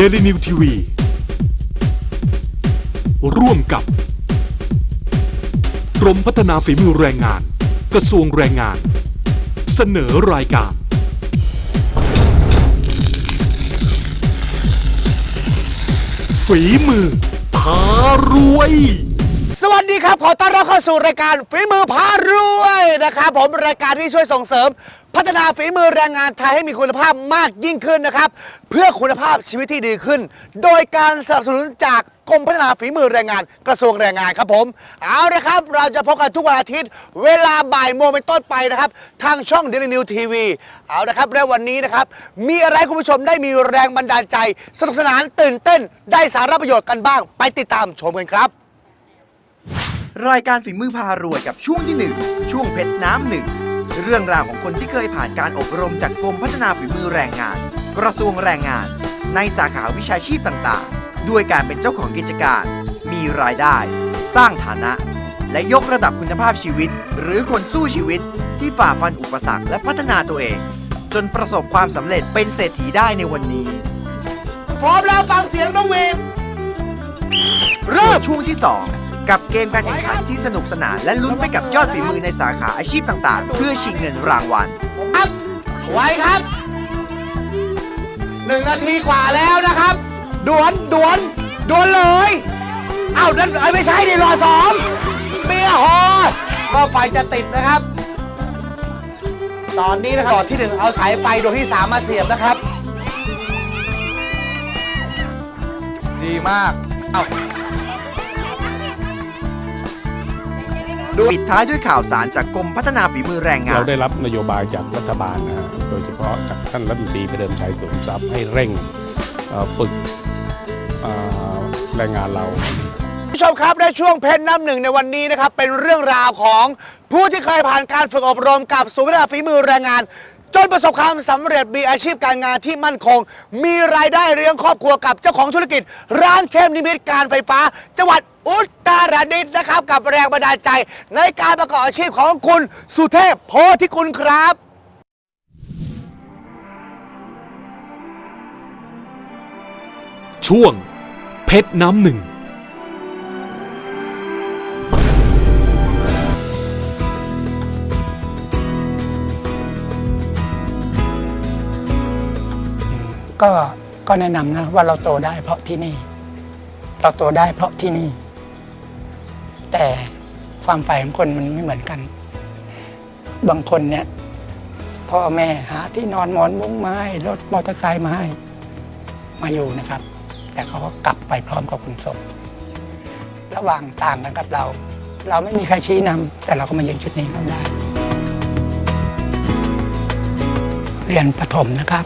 Daily New TV ร่วมกับ กรมพัฒนาฝีมือแรงงาน กระทรวงแรงงาน เสนอรายการ ฝีมือพารวย สวัสดีครับ ขอต้อนรับเข้าสู่รายการฝีมือพารวย นะครับผมรายการที่ช่วยส่งเสริม พัฒนาฝีมือแรงงานไทยให้มีคุณภาพมากยิ่งขึ้นนะครับ เพื่อคุณภาพชีวิตที่ดีขึ้น โดยการสนับสนุนจากกรมพัฒนาฝีมือแรงงานกระทรวงแรงงานครับผมเอาละครับ เราจะพบกันทุกวันอาทิตย์ เวลาบ่ายโมงเป็นต้นไปนะครับ ทางช่อง Daily New TV เอาละครับและวันนี้นะครับ มีอะไรให้คุณผู้ชมได้มีแรงบันดาลใจสนุกสนานตื่นเต้นได้สาระประโยชน์กันบ้าง ไปติดตามชมกันครับ รายการฝีมือพารวยกับช่วงที่ 1 ช่วงเพชรน้ำหนึ่ง เรื่องราวของคนที่เคยผ่านการอบรมจากกรมพัฒนาฝีมือแรงงาน กระทรวงแรงงาน ในสาขาวิชาชีพต่างๆ ด้วยการเป็นเจ้าของกิจการ มีรายได้ สร้างฐานะ และยกระดับคุณภาพชีวิต หรือคนสู้ชีวิตที่ฝ่าฟันอุปสรรคและพัฒนาตัวเอง จนประสบความสำเร็จเป็นเศรษฐีได้ในวันนี้ พร้อมแล้วฟังเสียงน้องวีนเริ่มช่วงที่ 2 กับเกมการแข่งขันที่สนุกสนาน และลุ้นไปกับยอดฝีมือในสาขาอาชีพต่างๆ เพื่อชิงเงินรางวัลครับไวครับหนึ่งนาทีกว่าแล้วนะครับดวนดวนดวนเลยเอ้านั่นเอ้ยไม่ใช่ดิรอสองเมียหอก็ไฟจะติดนะครับ ตอนนี้นะครับหลอดที่หนึ่งเอาสายไฟดวงที่สามมาเสียบนะครับ ดีมาก เอ้า ปิดท้ายด้วยข่าวสารจากกรมพัฒนาฝีมือแรงงาน เราได้รับนโยบายจากรัฐบาลนะฮะโดยเฉพาะจากท่านรัฐมนตรีพระเดิมชัยสูงทรัพย์ให้เร่งเอ่อฝึกเอ่อแรงงานเราผู้ชมครับในช่วงเพชรน้ำหนึ่งในวันนี้นะครับเป็นเรื่องราวของผู้ที่เคยผ่านการฝึกอบรมกับศูนย์พัฒนาฝีมือแรงงาน จนประสบความสำเร็จมีอาชีพการงานที่มั่นคง มีรายได้เลี้ยงครอบครัวกับเจ้าของธุรกิจ ร้านเข้มนิมิตการไฟฟ้า จังหวัดอุตรดิตถ์นะครับ กับแรงบันดาลใจในการประกอบอาชีพของคุณสุเทพโพธิกุลครับ ช่วงเพชรน้ำหนึ่ง ก็ก็แนะนำนะว่าเราโตได้เพราะที่นี่ เราโตได้เพราะที่นี่ แต่ความใฝ่ของคนมันไม่เหมือนกัน บางคนเนี่ยพ่อแม่หาที่นอนหมอนมุ้งไม้รถมอเตอร์ไซค์มาให้มาอยู่นะครับ แต่เขาก็กลับไปพร้อมกับคุณส่งระหว่างต่างกันกับเรา เราไม่มีใครชี้นำแต่เราก็มายืนจุดนี้เราได้ เรียนประถมนะครับ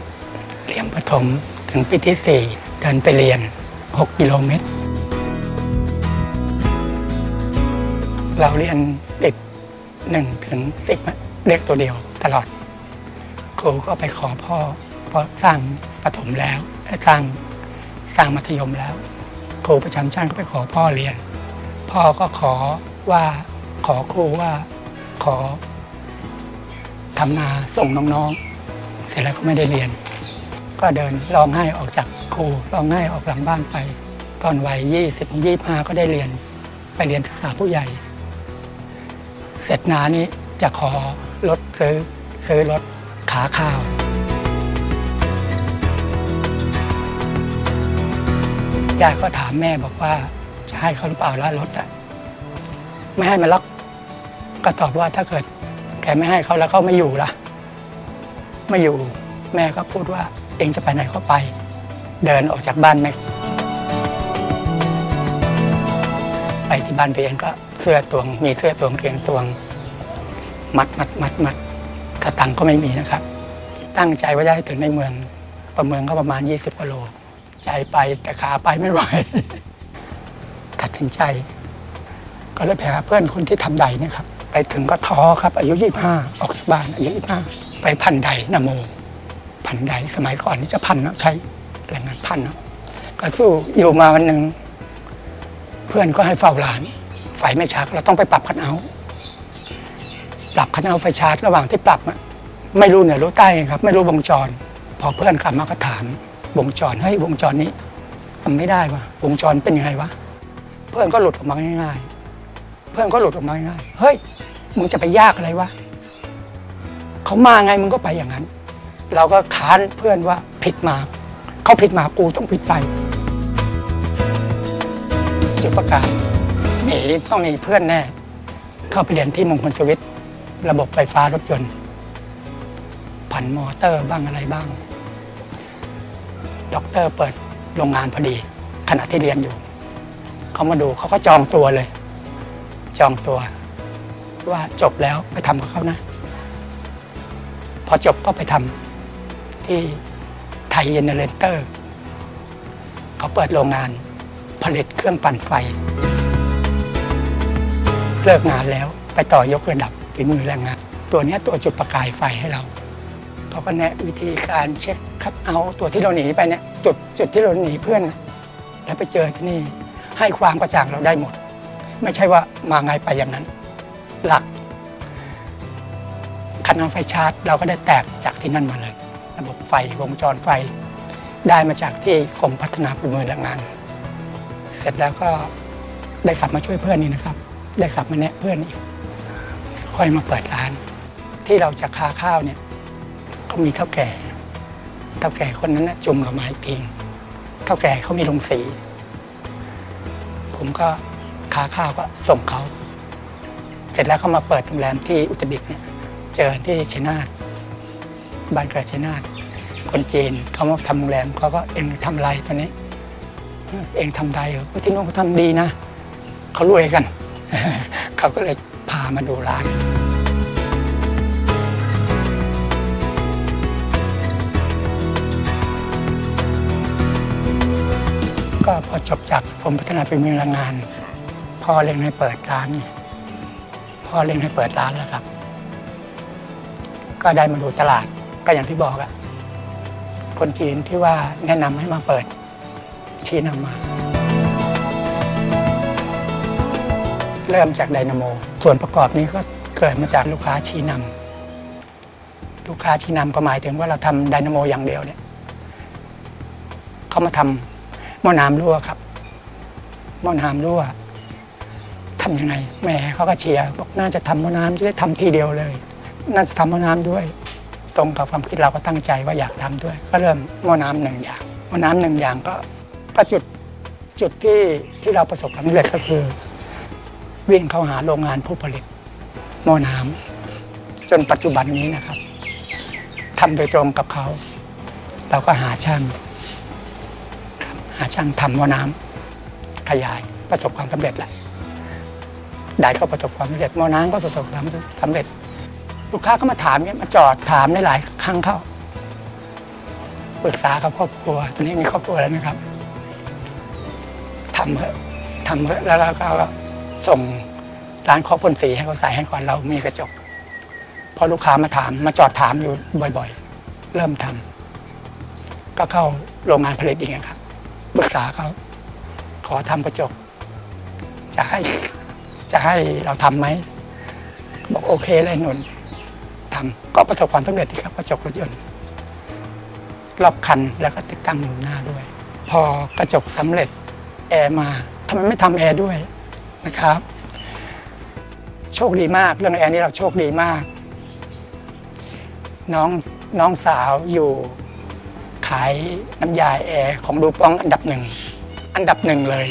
เรียนประถมถึงปีที่ 4 เดินไปเรียน 6 กิโลเมตร เราเรียนติด1ถึง10เลขตัวเดียวตลอด ครูก็ไปขอพ่อเพราะสร้างประถมแล้วสร้างสร้างมัธยมแล้ว ครูประจำชั้นก็ไปขอพ่อเรียน พ่อก็ขอว่าขอครูว่าขอทำนาส่งน้องๆ เสร็จแล้วก็ไม่ได้เรียน ก็เดินร้องไห้ออกจากครูร้องไห้ออกหลังบ้านไป ตอนวัยยี่สิบยี่ห้าก็ได้เรียนไปเรียนศึกษาผู้ใหญ่ เสร็จนานี้จะขอรถซื้อซื้อรถขาข้าวยายก็ถามแม่บอกว่าจะให้เขาหรือเปล่าละรถอะไม่ให้มันล็อกก็ตอบว่าถ้าเกิดแกไม่ให้เขาแล้วเขาไม่อยู่ล่ะ ไม่อยู่ แม่ก็พูดว่า เองจะไปไหนก็ไป เดินออกจากบ้านแม่ไปที่บ้านตัวเองก็เสื้อตวง มีเสื้อตวงเกงตวง มัดมัดมัดมัดสตังก็ไม่มีนะครับ ตั้งใจว่าจะให้ถึงในเมือง ประเมืองก็ประมาณ 20กิโล ใจไปแต่ขาไปไม่ไหวตัดสินใจ ก็เลยไปหาเพื่อนคนที่ทำใดนะครับ ไปถึงก็ท้อครับ อายุ 25 ออกจากบ้านอายุ 25 ไปพันใดนโม พันใด สมัยก่อนนี่จะพันเนาะใช้แรงงานพันเนาะก็สู้อยู่มาวันหนึ่งเพื่อนก็ให้เฝ้าร้าน ไฟไม่ชักเราต้องไปปรับคันเอา ปรับคันเอาไฟชาร์จระหว่างที่ปรับอะไม่รู้เหนือรู้ใต้ครับ ไม่รู้วงจร พอเพื่อนกลับมาก็ถามวงจรเฮ้ยวงจรนี้ทำไม่ได้วะวงจรเป็นยังไงวะเพื่อนก็หลุดออกมาง่ายๆ เพื่อนก็หลุดออกมาง่ายเฮ้ยมึงจะไปยากอะไรวะเขามาไงมึงก็ไปอย่างนั้น เราก็ค้านเพื่อนว่าผิดมาเขาผิดมากูต้องผิดไปจุดประกายหนีต้องมีเพื่อนแน่ เข้าไปเรียนที่มงคลสวิตระบบไฟฟ้ารถยนต์ ผันมอเตอร์บ้างอะไรบ้าง ด็อกเตอร์เปิดโรงงานพอดี ขณะที่เรียนอยู่ เขามาดูเขาก็จองตัวเลย จองตัว ว่าจบแล้วไปทำกับเขานะ พอจบก็ไปทำ ที่ไทยเยเนเรเตอร์เขาเปิดโรงงานผลิตเครื่องปั่นไฟ เลิกงานแล้วไปต่อยกระดับฝีมือแรงงาน ตัวนี้ตัวจุดประกายไฟให้เราเขาก็แนะวิธีการเช็คคัดเอาตัวที่เราหนีไปเนี่ยจุดจุดที่เราหนีเพื่อน แล้วไปเจอที่นี่ให้ความกระจ่างเราได้หมด ไม่ใช่ว่ามาไงไปอย่างนั้น หลักคันเอาไฟชาร์จ เราก็ได้แตกจากที่นั่นมาเลย ระบบไฟวงจรไฟ ได้มาจากที่กรมพัฒนาฝีมือแรงงาน เสร็จแล้วก็ได้ขับมาช่วยเพื่อนนี่นะครับ ได้ขับมาแนะเพื่อนอีก ค่อยมาเปิดร้าน ที่เราจะค้าข้าวเนี่ยเขามีเท่าแก่เท่าแก่คนนั้นนะจุ่มกับไม้พิงเท่าแก่เขามีโรงสี ผมก็ค้าข้าวก็ส่งเขา เสร็จแล้วเขามาเปิดโรงแรมที่อุตรดิตถ์เนี่ย เจอที่ชัยนาท บ้านเกิดชัยนาทคนจีนเขามาทำโรงแรมเขาก็เองทำไรตอนนี้ เองทำไดที่นู้นเขาทำดีนะเขารวยกัน เขาก็เลยพามาดูร้านก็พอจบจากกรมพัฒนาฝีมือแรงงาน พ่อเล็งให้เปิดร้าน พ่อเล็งให้เปิดร้านแล้วครับ ก็ได้มาดูตลาด ก็อย่างที่บอกอะคนจีนที่ว่าแนะนำให้มาเปิด ชี้นำมา เริ่มจากไดนาโม ส่วนประกอบนี้ก็เกิดมาจากลูกค้าชี้นำลูกค้าชี้นำก็หมายถึงว่าเราทำไดนาโมอย่างเดียวเนี่ยเขามาทำหม้อน้ำรั่วครับหม้อน้ำรั่วทำยังไงแหมเขาก็เชียร์บอกน่าจะทำหม้อน้ำจะได้ทำทีเดียวเลย น่าจะทำหม้อน้ำด้วย ตรงกับความคิดเราก็ตั้งใจว่าอยากทำด้วย ก็เริ่มหม้อน้ำหนึ่งอย่างหม้อน้ำหนึ่งอย่างก็ก็จุดจุดที่ที่เราประสบความสำเร็จก็คือ วิ่งเข้าหาโรงงานผู้ผลิตหม้อน้ำจนปัจจุบันนี้นะครับทำโดยตรงกับเขา เราก็หาช่าง หาช่างทำหม้อน้ำขยายประสบความสำเร็จแหละได้ก็ประสบความสำเร็จหม้อน้ำก็ประสบความสำเร็จ ลูกค้าก็มาถามเนี่ยมาจอดถามหลายครั้งเข้าปรึกษากับครอบครัวตอนนี้มีครอบครัวแล้วนะครับทำเถอะทำเถอะแล้วเราก็ส่งร้านเคาะพ่นสีให้เขาใส่ให้ก่อนเรามีกระจกพอลูกค้ามาถามมาจอดถามอยู่บ่อยๆ เริ่มทำก็เข้าโรงงานผลิตอีกครับปรึกษาเขาขอทำกระจก จะให้จะให้เราทำไหม บอกโอเคเลยหนุน ทำก็ประสบความสำเร็จดีครับกระจกรถยนต์รอบคันแล้วก็ติดตั้งมุมหน้าด้วย พอกระจกสำเร็จแอร์มาทำไมไม่ทำแอร์ด้วยนะครับ โชคดีมากเรื่องแอร์นี้เราโชคดีมาก น้องน้องสาวอยู่ขายน้ำยาแอร์ของดูปองอันดับหนึ่งอันดับหนึ่งเลย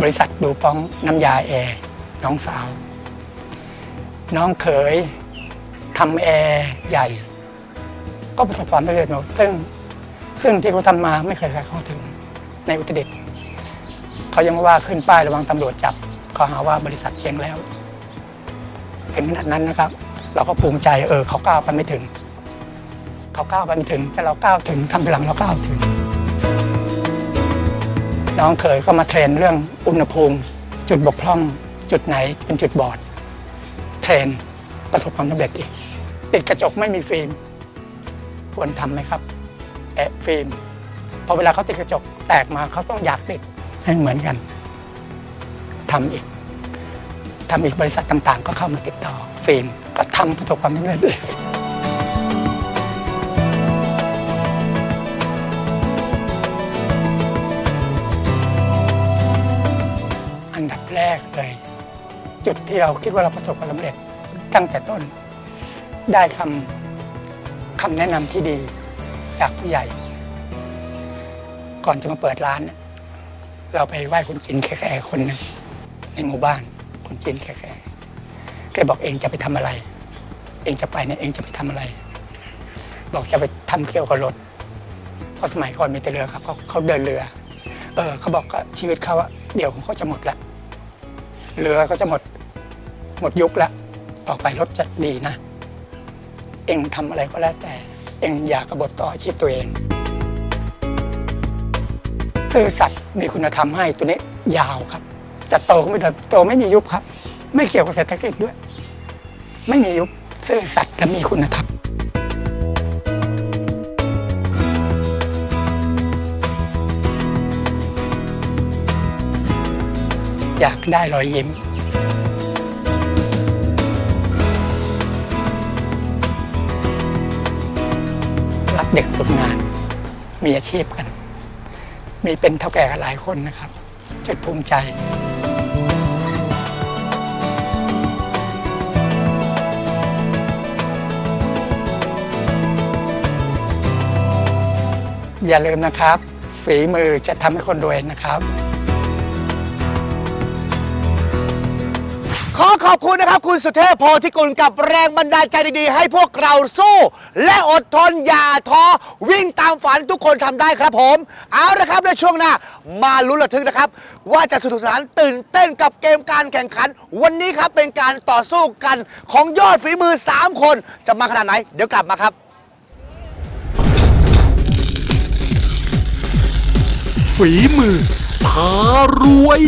บริษัทดูปองน้ำยาแอร์น้องสาว น้องเขย ทำแอร์ใหญ่ ก็ประสบความสำเร็จหมดซึ่งซึ่งที่เขาทำมาไม่เคยใครเข้าถึงในอุตรดิตถ์เขายังว่าขึ้นป้ายระวังตำรวจจับเขาหาว่าบริษัทเจ๊งแล้วถึงขนาดนั้นนะครับ เราก็ภูมิใจเออเขาก้าวไปไม่ถึง เขาก้าวไปไม่ถึง แต่เราก้าวถึงทำไปหลังเราก้าวถึง น้องเคยก็มาเทรนเรื่องอุณหภูมิ จุดบกพร่อง จุดไหนเป็นจุดบอด เทรน ประสบความสำเร็จอีกติดกระจกไม่มีฟิล์มควรทำไหมครับแอะฟิล์มพอเวลาเขาติดกระจกแตกมาเขาต้องอยากติดให้เหมือนกันทำอีกทำอีกบริษัทต่างๆ ก็เข้ามาติดต่อฟิล์มก็ทำประสบความสำเร็จเลยอันดับแรกเลย จุดที่เราคิดว่าเราประสบความสำเร็จ ตั้งแต่ต้น ได้คำคำแนะนำที่ดีจากผู้ใหญ่ ก่อนจะมาเปิดร้าน เราไปไหว้คุณจินแค่ๆคนหนึ่งในหมู่บ้านคุณจินแค่ๆแกบอกเองจะไปทำอะไร เองจะไปเนี่ยเองจะไปทำอะไร บอกจะไปทำเกี่ยวกับรถเพราะสมัยก่อนมีแต่เรือครับเขาเขาเดินเรือ เออเขาบอกว่าชีวิตเขาอะเดี๋ยวของเขาจะหมดละเรือก็จะหมดหมดยุคละ ต่อไปรถจะดีนะ เองทำอะไรก็แล้วแต่ เองอย่ากระบฏต่ออาชีพตัวเอง ซื่อสัตย์มีคุณธรรมให้ตัวนี้ยาวครับ จะโตก็ไม่ได้โตไม่มียุบครับ ไม่เกี่ยวกับเศรษฐกิจด้วย ไม่มียุบซื่อสัตย์และมีคุณธรรมอยากได้รอยยิ้ม เด็กฝึกงาน มีอาชีพกัน มีเป็นเท่าแก่กันหลายคนนะครับ จุดภูมิใจอย่าลืมนะครับ ฝีมือจะทำให้คนรวยนะครับ อขอบคุณนะครับ คุณสุเทพโพธิกุลกับแรงบันดาลใจดีๆ ให้พวกเราสู้ และอดทนอย่าท้อวิ่งตามฝันทุกคนทำได้ครับผม เอาละครับในช่วงหน้า มาลุ้นระทึกนะครับ ว่าจะสนุกสนานตื่นเต้นกับเกมการแข่งขัน วันนี้ครับเป็นการต่อสู้กันของยอดฝีมือ 3 คน จะมาขนาดไหน เดี๋ยวกลับมาครับ ฝีมือพารวย